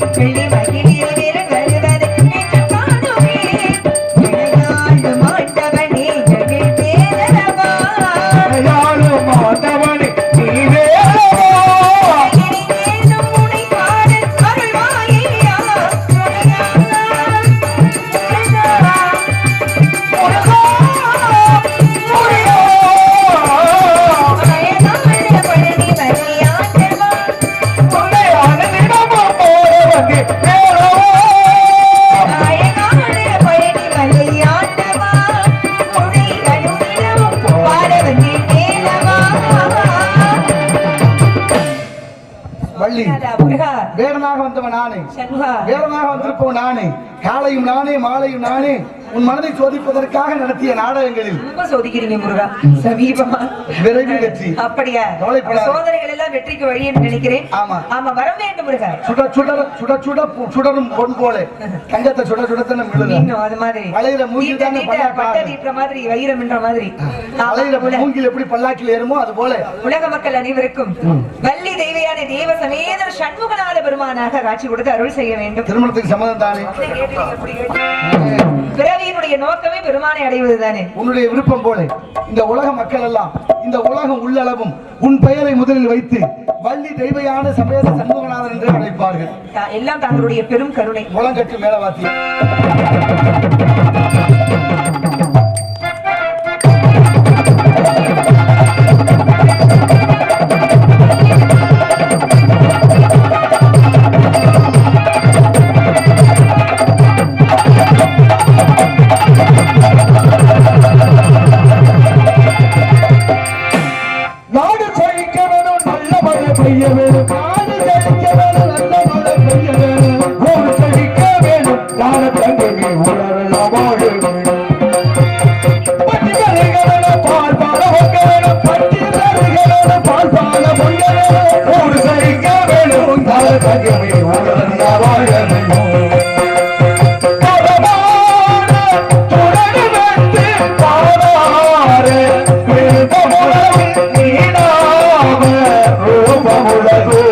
Pretty much. Valli வேடனாக வந்தவன் நானே. வேடனாக வந்திருப்பவன் நானே. காலையும் நானே மாலையும் நானே. உன் மனதை சோதிப்பதற்காக நடத்திய நாடகங்களில். சோதிக்கிறீங்க முருகா. சமீபமா. விரைவில் வெற்றி. அப்படியா. சோதனைகள் எல்லாம் வெற்றிக்கு வழி என்று நினைக்கிறேன். ஆமா. ஆமா வர வேண்டும் முருகா. சுட சுட சுட சுட சுடரும் பொன் போல. தங்கத்தை சுட சுடத்தன விழுது இன்னும் அது மாதிரி. வளையில மூங்கில் தானே பட்டை. தீட்டுற மாதிரி மாதிரி. வளையில மூங்கில் எப்படி பல்லாக்கில் ஏறுமோ அது போல. உலக மக்கள் அனைவருக்கும் வள்ளி தெய்வையான தேவ சமேத சண்முகநாத பெருமானாக காட்சி கொடுத்து அருள் செய்ய வேண்டும். திருமணத்துக்கு சம்மதம் தானே? பிறவியினுடைய நோக்கமே பெருமானை அடைவது தானே? உன்னுடைய விருப்பம் போல. இந்த உலக மக்கள் எல்லாம் இந்த உலகம் உள்ளளவும் உன் பெயரை முதலில் வைத்து வள்ளி தெய்வையான சமேத சண்முகநாதன் என்று அழைப்பார்கள். எல்லாம் தங்களுடைய பெரும் கருணை. முழங்கட்டு மேலவாத்தி பெய்ய வேணும் పాపములకు